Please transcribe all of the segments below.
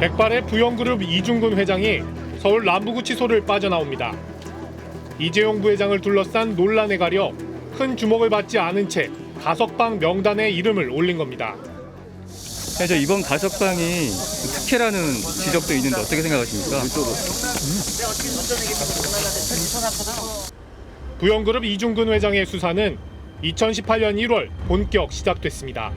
백발의 부영그룹 이중근 회장이 서울 남부구치소를 빠져나옵니다. 이재용 부회장을 둘러싼 논란에 가려 큰 주목을 받지 않은 채 가석방 명단에 이름을 올린 겁니다. 그래서 이번 가석방이 특혜라는 지적도 있는데 어떻게 생각하십니까? 부영그룹 이중근 회장의 수사는 2018년 1월 본격 시작됐습니다.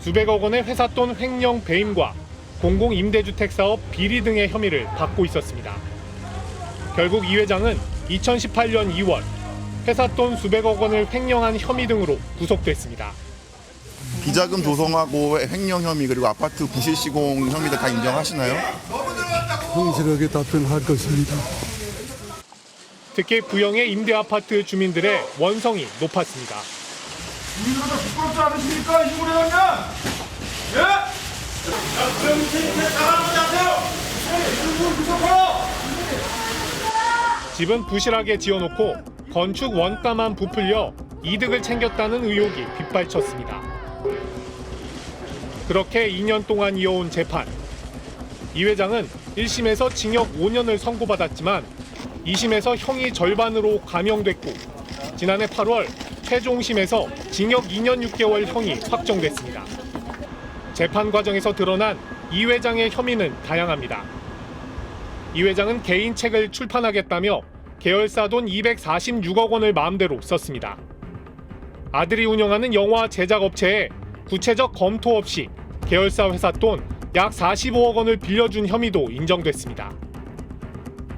수백억 원의 회사 돈 횡령 배임과 공공 임대주택 사업 비리 등의 혐의를 받고 있었습니다. 결국 이 회장은 2018년 2월 회사 돈 수백억 원을 횡령한 혐의 등으로 구속됐습니다. 비자금 조성하고 횡령 혐의 그리고 아파트 부실 시공 혐의들 다 인정하시나요? 성실하게 답변할 것입니다. 특히 부영의 임대 아파트 주민들의 원성이 높았습니다. 국민들도 부끄럽지 않으십니까? 이중근 회장님? 예? 정신 나가지 않세요! 이중근 구속하라! 집은 부실하게 지어놓고 건축 원가만 부풀려 이득을 챙겼다는 의혹이 빗발쳤습니다. 그렇게 2년 동안 이어온 재판. 이 회장은 1심에서 징역 5년을 선고받았지만 2심에서 형이 절반으로 감형됐고 지난해 8월 최종심에서 징역 2년 6개월 형이 확정됐습니다. 재판 과정에서 드러난 이 회장의 혐의는 다양합니다. 이 회장은 개인 책을 출판하겠다며 계열사 돈 246억 원을 마음대로 썼습니다. 아들이 운영하는 영화 제작 업체에 구체적 검토 없이 계열사 회사 돈 약 45억 원을 빌려준 혐의도 인정됐습니다.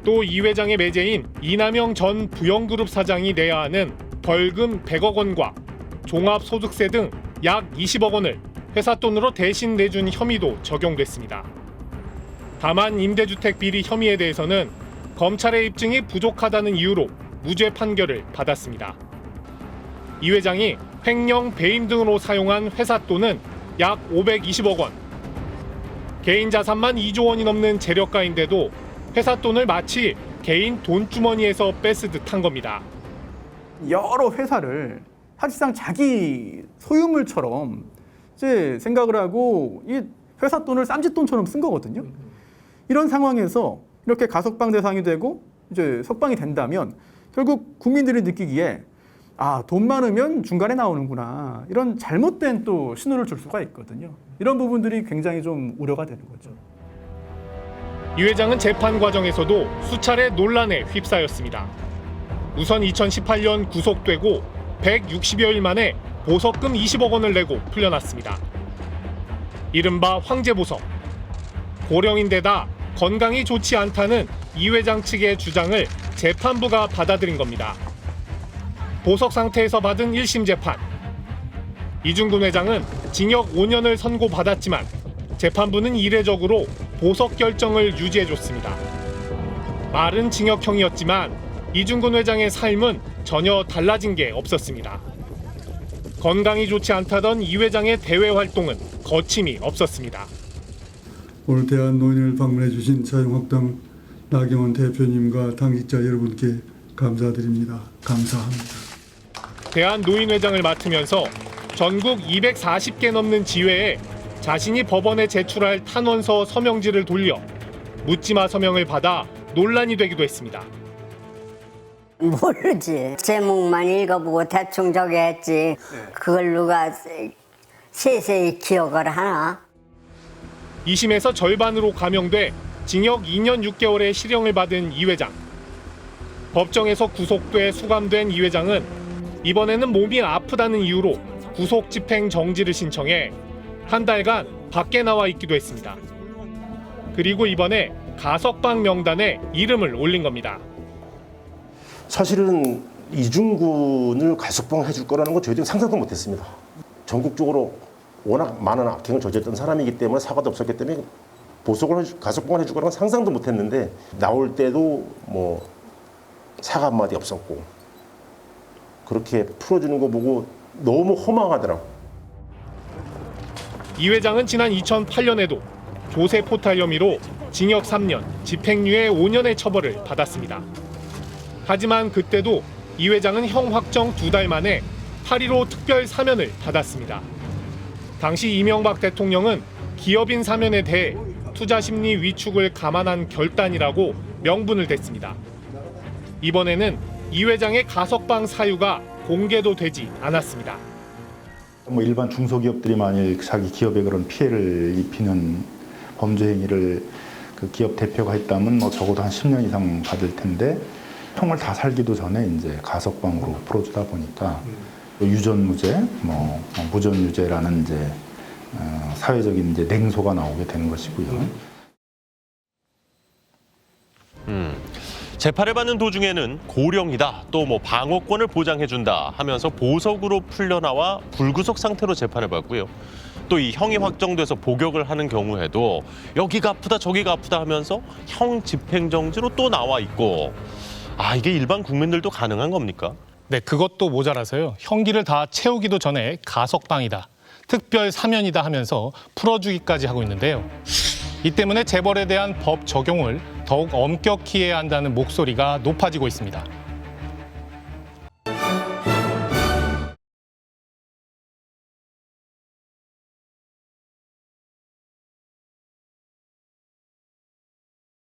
또 이 회장의 매제인 이남영 전 부영그룹 사장이 내야 하는 벌금 100억 원과 종합소득세 등 약 20억 원을 회사 돈으로 대신 내준 혐의도 적용됐습니다. 다만 임대주택 비리 혐의에 대해서는 검찰의 입증이 부족하다는 이유로 무죄 판결을 받았습니다. 이 회장이 횡령 배임 등으로 사용한 회사 돈은 약 520억 원. 개인 자산만 2조 원이 넘는 재력가인데도 회사 돈을 마치 개인 돈주머니에서 뺐을 듯한 겁니다. 여러 회사를 사실상 자기 소유물처럼 이제 생각을 하고 이 회사 돈을 쌈짓돈처럼 쓴 거거든요. 이런 상황에서 이렇게 가석방 대상이 되고 이제 석방이 된다면 결국 국민들이 느끼기에 아, 돈 많으면 중간에 나오는구나. 이런 잘못된 또 신호를 줄 수가 있거든요. 이런 부분들이 굉장히 좀 우려가 되는 거죠. 이 회장은 재판 과정에서도 수차례 논란에 휩싸였습니다. 우선 2018년 구속되고 160여일 만에 보석금 20억 원을 내고 풀려났습니다. 이른바 황제 보석. 고령인데다 건강이 좋지 않다는 이 회장 측의 주장을 재판부가 받아들인 겁니다. 보석 상태에서 받은 1심 재판. 이중근 회장은 징역 5년을 선고받았지만 재판부는 이례적으로 보석 결정을 유지해줬습니다. 말은 징역형이었지만 이중근 회장의 삶은 전혀 달라진 게 없었습니다. 건강이 좋지 않다던 이 회장의 대외 활동은 거침이 없었습니다. 오늘 대한 논의를 방문해 주신 자유한국당 나경원 대표님과 당직자 여러분께 감사드립니다. 감사합니다. 대한 노인회장을 맡으면서 전국 240개 넘는 지회에 자신이 법원에 제출할 탄원서 서명지를 돌려 묻지마 서명을 받아 논란이 되기도 했습니다. 모르지. 제목만 읽어보고 대충 저기 했지. 그걸 누가 세세히 기억을 하나? 2심에서 절반으로 감형돼 징역 2년 6개월의 실형을 받은 이 회장. 법정에서 구속돼 수감된 이 회장은 이번에는 몸이 아프다는 이유로 구속 집행 정지를 신청해 한 달간 밖에 나와 있기도 했습니다. 그리고 이번에 가석방 명단에 이름을 올린 겁니다. 사실은 이중군을 가석방 해 줄 거라는 건 저희들이 상상도 못했습니다. 전국적으로 워낙 많은 악행을 저질렀던 사람이기 때문에 사과도 없었기 때문에 보석을 가석방을 해줄 거라는 건 상상도 못했는데 나올 때도 뭐 사과 한마디 없었고 그렇게 풀어주는 거 보고 너무 허망하더라고. 이 회장은 지난 2008년에도 조세 포탈 혐의로 징역 3년, 집행유예 5년의 처벌을 받았습니다. 하지만 그때도 이 회장은 형 확정 두 달 만에 8.15 특별 사면을 받았습니다. 당시 이명박 대통령은 기업인 사면에 대해 투자 심리 위축을 감안한 결단이라고 명분을 댔습니다. 이번에는 이 회장의 가석방 사유가 공개도 되지 않았습니다. 뭐 일반 중소기업들이 만일 자기 기업에 그런 피해를 입히는 범죄 행위를 그 기업 대표가 했다면 뭐 적어도 한 10년 이상 받을 텐데 형을 다 살기도 전에 이제 가석방으로 풀어주다 보니까 유전무죄, 뭐 무전유죄라는 이제 어, 사회적인 이제 냉소가 나오게 되는 것이고요. 재판을 받는 도중에는 고령이다 또 뭐 방어권을 보장해준다 하면서 보석으로 풀려나와 불구속 상태로 재판을 받고요. 또 이 형이 확정돼서 복역을 하는 경우에도 여기가 아프다 저기가 아프다 하면서 형 집행정지로 또 나와 있고 아 이게 일반 국민들도 가능한 겁니까? 네, 그것도 모자라서요. 형기를 다 채우기도 전에 가석방이다. 특별 사면이다 하면서 풀어주기까지 하고 있는데요. 이 때문에 재벌에 대한 법 적용을 더욱 엄격히 해야 한다는 목소리가 높아지고 있습니다.